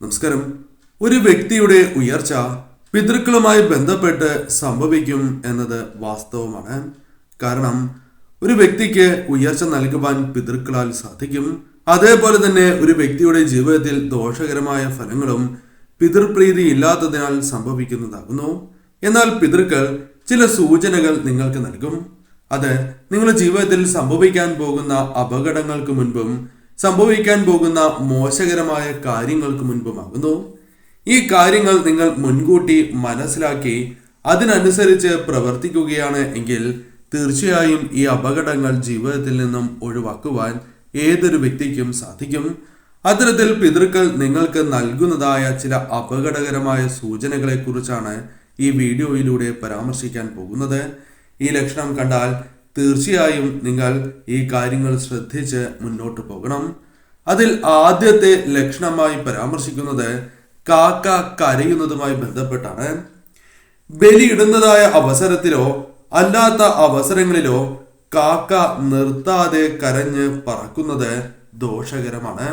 നമസ്കാരം. ഒരു വ്യക്തിയുടെ ഉയർച്ച പിതൃക്കളുമായി ബന്ധപ്പെട്ട് സംഭവിക്കും എന്നത് വാസ്തവമാണ്. കാരണം ഒരു വ്യക്തിക്ക് ഉയർച്ച നൽകുവാൻ പിതൃക്കളാൽ സാധിക്കും. അതേപോലെ തന്നെ ഒരു വ്യക്തിയുടെ ജീവിതത്തിൽ ദോഷകരമായ ഫലങ്ങളും പിതൃപ്രീതി ഇല്ലാത്തതിനാൽ സംഭവിക്കുന്നതാകുന്നു. എന്നാൽ പിതൃക്കൾ ചില സൂചനകൾ നിങ്ങൾക്ക് നൽകും. അത് നിങ്ങളുടെ ജീവിതത്തിൽ സംഭവിക്കാൻ പോകുന്ന അപകടങ്ങൾക്ക് മുൻപും സംഭവിക്കാൻ പോകുന്ന മോശകരമായ കാര്യങ്ങൾക്ക് മുൻപുമാകുന്നു. ഈ കാര്യങ്ങൾ നിങ്ങൾ മുൻകൂട്ടി മനസ്സിലാക്കി അതിനനുസരിച്ച് പ്രവർത്തിക്കുകയാണ് എങ്കിൽ തീർച്ചയായും ഈ അപകടങ്ങൾ ജീവിതത്തിൽ നിന്നും ഒഴിവാക്കുവാൻ ഏതൊരു വ്യക്തിക്കും സാധിക്കും. അത്തരത്തിൽ പിതൃക്കൾ നിങ്ങൾക്ക് നൽകുന്നതായ ചില അപകടകരമായ സൂചനകളെ കുറിച്ചാണ് ഈ വീഡിയോയിലൂടെ പരാമർശിക്കാൻ പോകുന്നത്. ഈ ലക്ഷണം കണ്ടാൽ തീർച്ചയായും നിങ്ങൾ ഈ കാര്യങ്ങൾ ശ്രദ്ധിച്ച് മുന്നോട്ട് പോകണം. അതിൽ ആദ്യത്തെ ലക്ഷണമായി പരാമർശിക്കുന്നത് കാക്ക കരയുന്നതുമായി ബന്ധപ്പെട്ടാണ്. ബലിയിടുന്നതായ അവസരത്തിലോ അല്ലാത്ത അവസരങ്ങളിലോ കാക്ക നിർത്താതെ കരഞ്ഞ് പറക്കുന്നത് ദോഷകരമാണ്.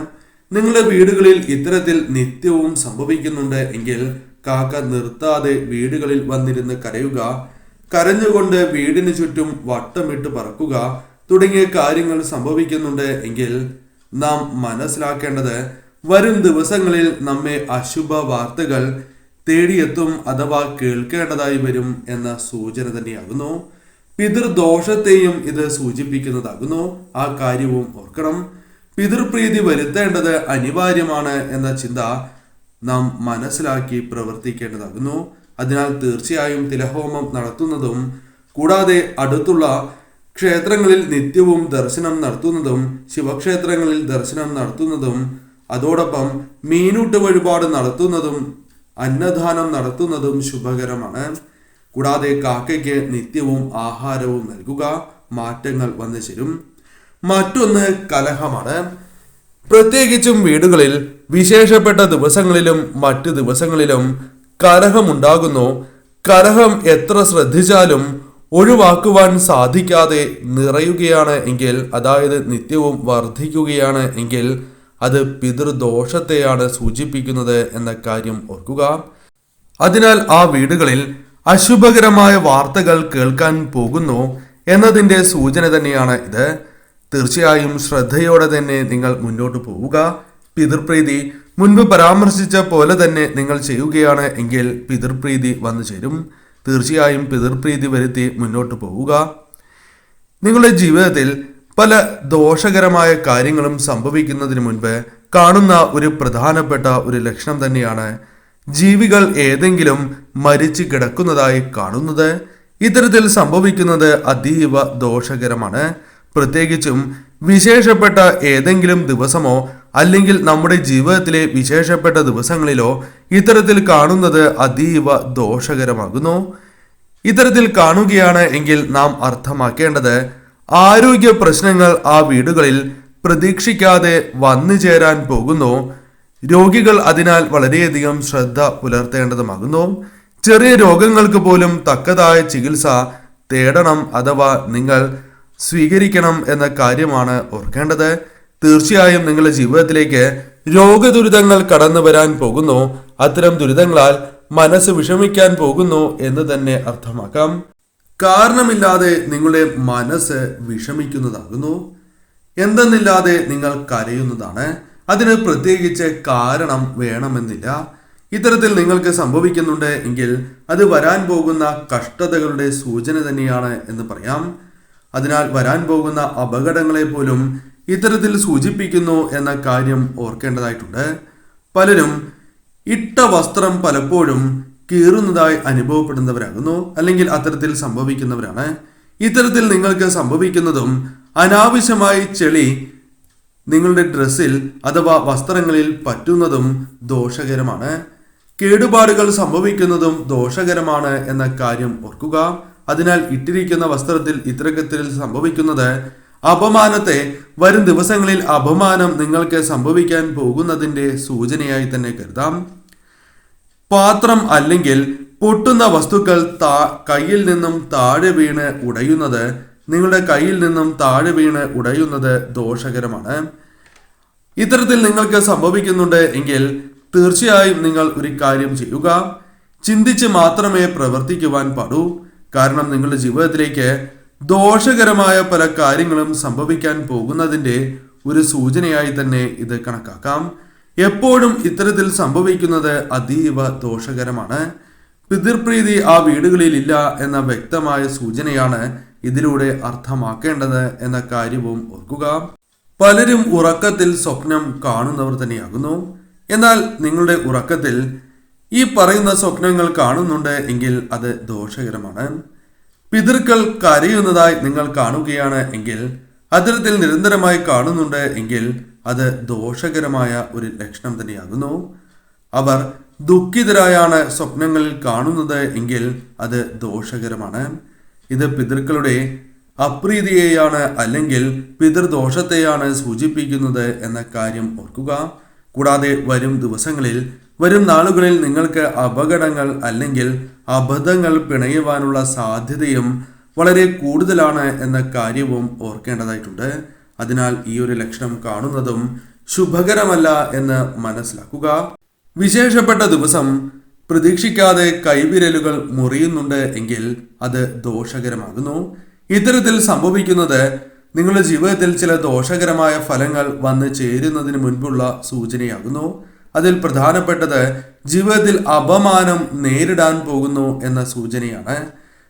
നിങ്ങളുടെ വീടുകളിൽ ഇത്തരത്തിൽ നിത്യവും സംഭവിക്കുന്നുണ്ട് എങ്കിൽ കാക്ക നിർത്താതെ വീടുകളിൽ വന്നിരുന്ന് കരയുക കരഞ്ഞുകൊണ്ട് വീടിന് ചുറ്റും വട്ടമിട്ട് പറക്കുക തുടങ്ങിയ കാര്യങ്ങൾ സംഭവിക്കുന്നുണ്ട് എങ്കിൽ നാം മനസ്സിലാക്കേണ്ടത് വരും ദിവസങ്ങളിൽ നമ്മെ അശുഭ വാർത്തകൾ തേടിയെത്തും അഥവാ കേൾക്കേണ്ടതായി വരും എന്ന സൂചന തന്നെയാകുന്നു. പിതൃദോഷത്തെയും ഇത് സൂചിപ്പിക്കുന്നതാകുന്നു. ആ കാര്യവും ഓർക്കണം. പിതൃപ്രീതി വരുത്തേണ്ടത് അനിവാര്യമാണ് എന്ന ചിന്ത നാം മനസ്സിലാക്കി പ്രവർത്തിക്കേണ്ടതാകുന്നു. അതിനാൽ തീർച്ചയായും തിലഹോമം നടത്തുന്നതും കൂടാതെ അടുത്തുള്ള ക്ഷേത്രങ്ങളിൽ നിത്യവും ദർശനം നടത്തുന്നതും ശിവക്ഷേത്രങ്ങളിൽ ദർശനം നടത്തുന്നതും അതോടൊപ്പം മീനൂട്ട് വഴിപാട് നടത്തുന്നതും അന്നദാനം നടത്തുന്നതും ശുഭകരമാണ്. കൂടാതെ കാക്കയ്ക്ക് നിത്യവും ആഹാരവും നൽകുക മാറ്റങ്ങൾ വന്നു ചേരും. മറ്റൊന്ന് കലഹമാണ്. പ്രത്യേകിച്ചും വീടുകളിൽ വിശേഷപ്പെട്ട ദിവസങ്ങളിലും മറ്റു ദിവസങ്ങളിലും കലഹമുണ്ടാകുന്നു. കലഹം എത്ര ശ്രദ്ധിച്ചാലും ഒഴിവാക്കുവാൻ സാധിക്കാതെ നിറയുകയാണ് എങ്കിൽ അതായത് നിത്യവും വർദ്ധിക്കുകയാണ് എങ്കിൽ അത് പിതൃദോഷത്തെയാണ് സൂചിപ്പിക്കുന്നത് എന്ന കാര്യം ഓർക്കുക. അതിനാൽ ആ വീടുകളിൽ അശുഭകരമായ വാർത്തകൾ കേൾക്കാൻ പോകുന്നു എന്നതിന്റെ സൂചന തന്നെയാണ് ഇത്. തീർച്ചയായും ശ്രദ്ധയോടെ തന്നെ നിങ്ങൾ മുന്നോട്ട് പോവുക. പിതൃപ്രീതി മുൻപ് പരാമർശിച്ച പോലെ തന്നെ നിങ്ങൾ ചെയ്യുകയാണ് എങ്കിൽ പിതൃപ്രീതി വന്നു ചേരും. തീർച്ചയായും പിതൃപ്രീതി വരുത്തി മുന്നോട്ട് പോവുക. നിങ്ങളുടെ ജീവിതത്തിൽ പല ദോഷകരമായ കാര്യങ്ങളും സംഭവിക്കുന്നതിന് മുൻപ് കാണുന്ന ഒരു പ്രധാനപ്പെട്ട ഒരു ലക്ഷണം തന്നെയാണ് ജീവികൾ ഏതെങ്കിലും മരിച്ചു കിടക്കുന്നതായി കാണുന്നത്. ഇത്തരത്തിൽ സംഭവിക്കുന്നത് അതീവ ദോഷകരമാണ്. പ്രത്യേകിച്ചും വിശേഷപ്പെട്ട ഏതെങ്കിലും ദിവസമോ അല്ലെങ്കിൽ നമ്മുടെ ജീവിതത്തിലെ വിശേഷപ്പെട്ട ദിവസങ്ങളിലോ ഇത്തരത്തിൽ കാണുന്നത് അതീവ ദോഷകരമാകുന്നു. ഇത്തരത്തിൽ കാണുകയാണ് എങ്കിൽ നാം അർത്ഥമാക്കേണ്ടത് ആരോഗ്യ പ്രശ്നങ്ങൾ ആ വീടുകളിൽ പ്രതീക്ഷിക്കാതെ വന്നു ചേരാൻ പോകുന്നു. രോഗികൾ അതിനാൽ വളരെയധികം ശ്രദ്ധ പുലർത്തേണ്ടതുമാകുന്നു. ചെറിയ രോഗങ്ങൾക്ക് പോലും തക്കതായ ചികിത്സ തേടണം അഥവാ നിങ്ങൾ സ്വീകരിക്കണം എന്ന കാര്യമാണ് ഓർക്കേണ്ടത്. തീർച്ചയായും നിങ്ങളുടെ ജീവിതത്തിലേക്ക് രോഗദുരിതങ്ങൾ കടന്നു വരാൻ പോകുന്നു. അത്തരം ദുരിതങ്ങളാൽ മനസ്സ് വിഷമിക്കാൻ പോകുന്നു എന്ന് തന്നെ അർത്ഥമാക്കാം. കാരണമില്ലാതെ നിങ്ങളുടെ മനസ്സ് വിഷമിക്കുന്നതാകുന്നു. എന്തെന്നില്ലാതെ നിങ്ങൾ കരയുന്നതാണ്. അതിന് പ്രത്യേകിച്ച് കാരണം വേണമെന്നില്ല. ഇത്തരത്തിൽ നിങ്ങൾക്ക് സംഭവിക്കുന്നുണ്ട് എങ്കിൽ അത് വരാൻ പോകുന്ന കഷ്ടതകളുടെ സൂചന തന്നെയാണ് എന്ന് പറയാം. അതിനാൽ വരാൻ പോകുന്ന അപകടങ്ങളെ പോലും ഇത്തരത്തിൽ സൂചിപ്പിക്കുന്നു എന്ന കാര്യം ഓർക്കേണ്ടതായിട്ടുണ്ട്. പലരും ഇട്ട വസ്ത്രം പലപ്പോഴും കീറുന്നതായി അനുഭവപ്പെടുന്നവരാകുന്നു അല്ലെങ്കിൽ അത്തരത്തിൽ സംഭവിക്കുന്നവരാണ്. ഇത്തരത്തിൽ നിങ്ങൾക്ക് സംഭവിക്കുന്നതും അനാവശ്യമായി ചെളി നിങ്ങളുടെ ഡ്രസ്സിൽ അഥവാ വസ്ത്രങ്ങളിൽ പറ്റുന്നതും ദോഷകരമാണ്. കേടുപാടുകൾ സംഭവിക്കുന്നതും ദോഷകരമാണ് എന്ന കാര്യം ഓർക്കുക. അതിനാൽ ഇട്ടിരിക്കുന്ന വസ്ത്രത്തിൽ ഇത്തരത്തിൽ സംഭവിക്കുന്നത് അപമാനത്തെ വരും ദിവസങ്ങളിൽ അപമാനം നിങ്ങൾക്ക് സംഭവിക്കാൻ പോകുന്നതിന്റെ സൂചനയായി തന്നെ കരുതാം. പാത്രം അല്ലെങ്കിൽ പൊട്ടുന്ന വസ്തുക്കൾ താ കയ്യിൽ നിന്നും താഴെ വീണ് ഉടയുന്നത് നിങ്ങളുടെ കയ്യിൽ നിന്നും താഴെ വീണ് ഉടയുന്നത് ദോഷകരമാണ്. ഇത്തരത്തിൽ നിങ്ങൾക്ക് സംഭവിക്കുന്നുണ്ട് എങ്കിൽ തീർച്ചയായും നിങ്ങൾ ഒരു കാര്യം ചെയ്യുക. ചിന്തിച്ച് മാത്രമേ പ്രവർത്തിക്കുവാൻ പാടൂ. കാരണം നിങ്ങളുടെ ജീവിതത്തിലേക്ക് ദോഷകരമായ പല കാര്യങ്ങളും സംഭവിക്കാൻ പോകുന്നതിന്റെ ഒരു സൂചനയായി തന്നെ ഇത് കണക്കാക്കാം. എപ്പോഴും ഇത്തരത്തിൽ സംഭവിക്കുന്നത് അതീവ ദോഷകരമാണ്. പിതൃപ്രീതി ആ വീടുകളിൽ ഇല്ല എന്ന വ്യക്തമായ സൂചനയാണ് ഇതിലൂടെ അർത്ഥമാക്കേണ്ടത് എന്ന കാര്യവും ഓർക്കുക. പലരും ഉറക്കത്തിൽ സ്വപ്നം കാണുന്നവർ തന്നെയാകുന്നു. എന്നാൽ നിങ്ങളുടെ ഉറക്കത്തിൽ ഈ പറയുന്ന സ്വപ്നങ്ങൾ കാണുന്നുണ്ട് എങ്കിൽ അത് ദോഷകരമാണ്. പിതൃക്കൾ കരയുന്നതായി നിങ്ങൾ കാണുകയാണ് എങ്കിൽ അത്തരത്തിൽ നിരന്തരമായി കാണുന്നുണ്ട് എങ്കിൽ അത് ദോഷകരമായ ഒരു ലക്ഷണം തന്നെയാകുന്നു. അവർ ദുഃഖിതരായാണ് സ്വപ്നങ്ങളിൽ കാണുന്നത് എങ്കിൽ അത് ദോഷകരമാണ്. ഇത് പിതൃക്കളുടെ അപ്രീതിയെയാണ് അല്ലെങ്കിൽ പിതൃദോഷത്തെയാണ് സൂചിപ്പിക്കുന്നത് എന്ന കാര്യം ഓർക്കുക. കൂടാതെ വരും ദിവസങ്ങളിൽ വരും നാളുകളിൽ നിങ്ങൾക്ക് അപകടങ്ങൾ അല്ലെങ്കിൽ അബദ്ധങ്ങൾ പിണയുവാനുള്ള സാധ്യതയും വളരെ കൂടുതലാണ് എന്ന കാര്യവും ഓർക്കേണ്ടതായിട്ടുണ്ട്. അതിനാൽ ഈ ഒരു ലക്ഷണം കാണുന്നതും ശുഭകരമല്ല എന്ന് മനസ്സിലാക്കുക. വിശേഷപ്പെട്ട ദിവസം പ്രതീക്ഷിക്കാതെ കൈവിരലുകൾ മുറിയുന്നുണ്ട് എങ്കിൽ അത് ദോഷകരമാകുന്നു. ഇത്തരത്തിൽ സംഭവിക്കുന്നത് നിങ്ങളുടെ ജീവിതത്തിൽ ചില ദോഷകരമായ ഫലങ്ങൾ വന്നു ചേരുന്നതിന് മുൻപുള്ള സൂചനയാകുന്നു. അതിൽ പ്രധാനപ്പെട്ടത് ജീവിതത്തിൽ അപമാനം നേരിടാൻ പോകുന്നു എന്ന സൂചനയാണ്.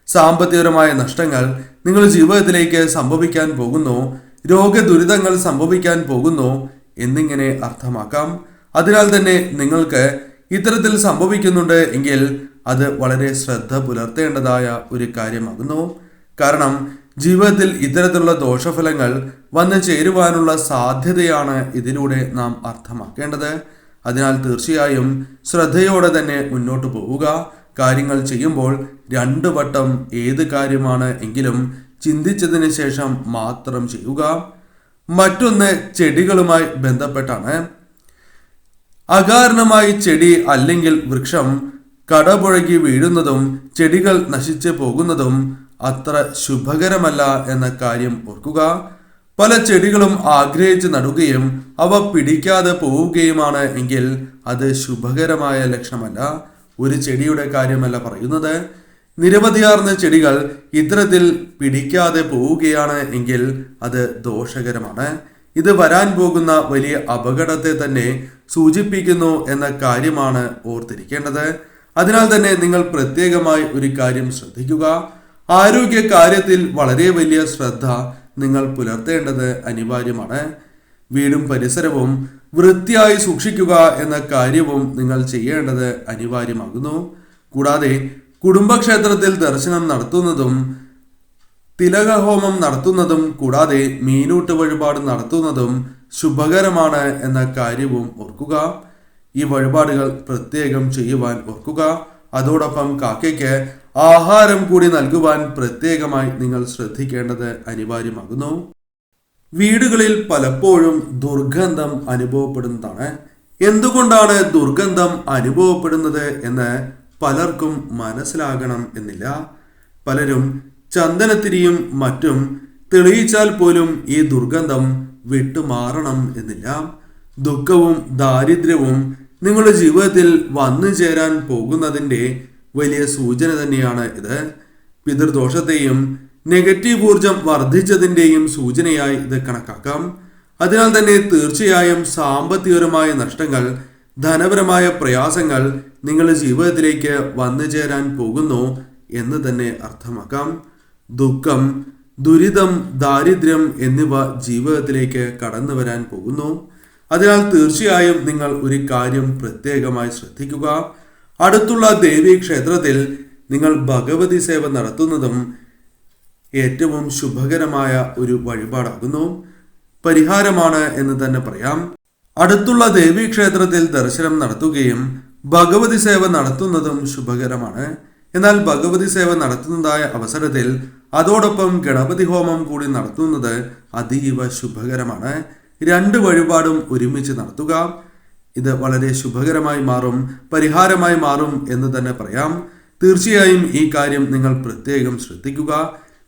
സാമ്പത്തികപരമായ നഷ്ടങ്ങൾ നിങ്ങളുടെ ജീവിതത്തിലേക്ക് സംഭവിക്കാൻ പോകുന്നു രോഗദുരിതങ്ങൾ സംഭവിക്കാൻ പോകുന്നു എന്നിങ്ങനെ അർത്ഥമാക്കാം. അതിനാൽ തന്നെ നിങ്ങൾക്ക് ഇത്തരത്തിൽ സംഭവിക്കുന്നുണ്ട് എങ്കിൽ അത് വളരെ ശ്രദ്ധ പുലർത്തേണ്ടതായ ഒരു കാര്യമാകുന്നു. കാരണം ജീവിതത്തിൽ ഇത്തരത്തിലുള്ള ദോഷഫലങ്ങൾ വന്നു ചേരുവാനുള്ള സാധ്യതയാണ് ഇതിലൂടെ നാം അർത്ഥമാക്കേണ്ടത്. അതിനാൽ തീർച്ചയായും ശ്രദ്ധയോടെ തന്നെ മുന്നോട്ട് പോവുക. കാര്യങ്ങൾ ചെയ്യുമ്പോൾ രണ്ടു വട്ടം ഏത് കാര്യമാണ് എങ്കിലും ചിന്തിച്ചതിന് ശേഷം മാത്രം ചെയ്യുക. മറ്റൊന്ന് ചെടികളുമായി ബന്ധപ്പെട്ടാണ്. അകാരണമായി ചെടി അല്ലെങ്കിൽ വൃക്ഷം കടപുഴകി വീഴുന്നതും ചെടികൾ നശിച്ചു പോകുന്നതും അത്ര ശുഭകരമല്ല എന്ന കാര്യം ഓർക്കുക. പല ചെടികളും ആഗ്രഹിച്ച് നടുകയും അവ പിടിക്കാതെ പോവുകയുമാണ് എങ്കിൽ അത് ശുഭകരമായ ലക്ഷണമല്ല. ഒരു ചെടിയുടെ കാര്യമല്ല പറയുന്നത്. നിരവധിയാർന്ന ചെടികൾ ഇത്തരത്തിൽ പിടിക്കാതെ പോവുകയാണ് എങ്കിൽ അത് ദോഷകരമാണ്. ഇത് വരാൻ പോകുന്ന വലിയ അപകടത്തെ തന്നെ സൂചിപ്പിക്കുന്നു എന്ന കാര്യമാണ് ഓർത്തിരിക്കേണ്ടത്. അതിനാൽ തന്നെ നിങ്ങൾ പ്രത്യേകമായി ഒരു കാര്യം ശ്രദ്ധിക്കുക. ആരോഗ്യ കാര്യത്തിൽ വളരെ വലിയ ശ്രദ്ധ നിങ്ങൾ പുലർത്തേണ്ടത് അനിവാര്യമാണ്. വീടും പരിസരവും വൃത്തിയായി സൂക്ഷിക്കുക എന്ന കാര്യവും നിങ്ങൾ ചെയ്യേണ്ടത് അനിവാര്യമാകുന്നു. കൂടാതെ കുടുംബക്ഷേത്രത്തിൽ ദർശനം നടത്തുന്നതും തിലകഹോമം നടത്തുന്നതും കൂടാതെ മീനൂട്ട് വഴിപാട് നടത്തുന്നതും ശുഭകരമാണ് എന്ന കാര്യവും ഓർക്കുക. ഈ വഴിപാടുകൾ പ്രത്യേകം ചെയ്യുവാൻ ഓർക്കുക. അതോടൊപ്പം കാക്കയ്ക്ക് ആഹാരം കൂടി നൽകുവാൻ പ്രത്യേകമായി നിങ്ങൾ ശ്രദ്ധിക്കേണ്ടത് അനിവാര്യമാകുന്നു. വീടുകളിൽ പലപ്പോഴും ദുർഗന്ധം അനുഭവപ്പെടുന്നതാണ്. എന്തുകൊണ്ടാണ് ദുർഗന്ധം അനുഭവപ്പെടുന്നത് എന്ന് പലർക്കും മനസ്സിലാകണം എന്നില്ല. പലരും ചന്ദനത്തിരിയും മറ്റും തെളിയിച്ചാൽ പോലും ഈ ദുർഗന്ധം വിട്ടുമാറണം എന്നില്ല. ദുഃഖവും ദാരിദ്ര്യവും നിങ്ങളുടെ ജീവിതത്തിൽ വന്നു ചേരാൻ പോകുന്നതിന്റെ വലിയ സൂചന തന്നെയാണ് ഇത്. പിതൃദോഷത്തെയും നെഗറ്റീവ് ഊർജം വർദ്ധിച്ചതിന്റെയും സൂചനയായി ഇത് കണക്കാക്കാം. അതിനാൽ തന്നെ തീർച്ചയായും സാമ്പത്തികപരമായ നഷ്ടങ്ങൾ ധനപരമായ പ്രയാസങ്ങൾ നിങ്ങളുടെ ജീവിതത്തിലേക്ക് വന്നു ചേരാൻ പോകുന്നു എന്ന് തന്നെ അർത്ഥമാക്കാം. ദുഃഖം ദുരിതം ദാരിദ്ര്യം എന്നിവ ജീവിതത്തിലേക്ക് കടന്നു വരാൻ പോകുന്നു. അതിനാൽ തീർച്ചയായും നിങ്ങൾ ഒരു കാര്യം പ്രത്യേകമായി ശ്രദ്ധിക്കുക. അടുത്തുള്ള ദേവീ ക്ഷേത്രത്തിൽ നിങ്ങൾ ഭഗവതി സേവ നടത്തുന്നതും ഏറ്റവും ശുഭകരമായ ഒരു വഴിപാടാകുന്നു. പരിഹാരമാണ് എന്ന് തന്നെ പറയാം. അടുത്തുള്ള ദേവീ ക്ഷേത്രത്തിൽ ദർശനം നടത്തുകയും ഭഗവതി സേവ നടത്തുന്നതും ശുഭകരമാണ്. എന്നാൽ ഭഗവതി സേവ നടത്തുന്നതായ അവസരത്തിൽ അതോടൊപ്പം ഗണപതി ഹോമം കൂടി നടത്തുന്നത് അതീവ ശുഭകരമാണ്. രണ്ട് വഴിപാടും ഒരുമിച്ച് നടത്തുക. ഇത് വളരെ ശുഭകരമായി മാറും പരിഹാരമായി മാറും എന്ന് തന്നെ പറയാം. തീർച്ചയായും ഈ കാര്യം നിങ്ങൾ പ്രത്യേകം ശ്രദ്ധിക്കുക.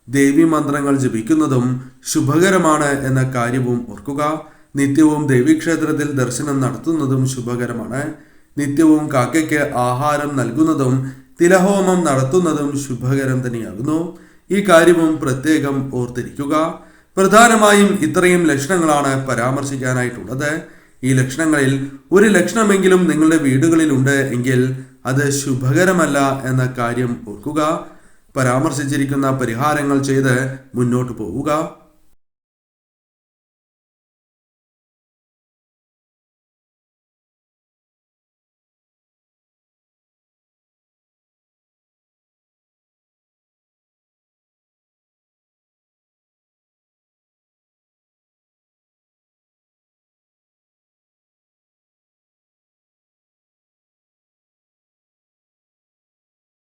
ദേവി മന്ത്രങ്ങൾ ജപിക്കുന്നതും ശുഭകരമാണ് എന്ന കാര്യവും ഓർക്കുക. നിത്യവും ദേവീക്ഷേത്രത്തിൽ ദർശനം നടത്തുന്നതും ശുഭകരമാണ്. നിത്യവും കാക്കയ്ക്ക് ആഹാരം നൽകുന്നതും തിലഹോമം നടത്തുന്നതും ശുഭകരം തന്നെയാകുന്നു. ഈ കാര്യവും പ്രത്യേകം ഓർത്തിരിക്കുക. പ്രധാനമായും ഇത്രയും ലക്ഷണങ്ങളാണ് പരാമർശിക്കാനായിട്ടുള്ളത്. ഈ ലക്ഷണങ്ങളിൽ ഒരു ലക്ഷണമെങ്കിലും നിങ്ങളുടെ വീടുകളിൽ ഉണ്ട് എങ്കിൽ അത് ശുഭകരമല്ല എന്ന കാര്യം ഓർക്കുക പരാമർശിച്ചിരിക്കുന്ന പരിഹാരങ്ങൾ ചെയ്ത് മുന്നോട്ട് പോവുക.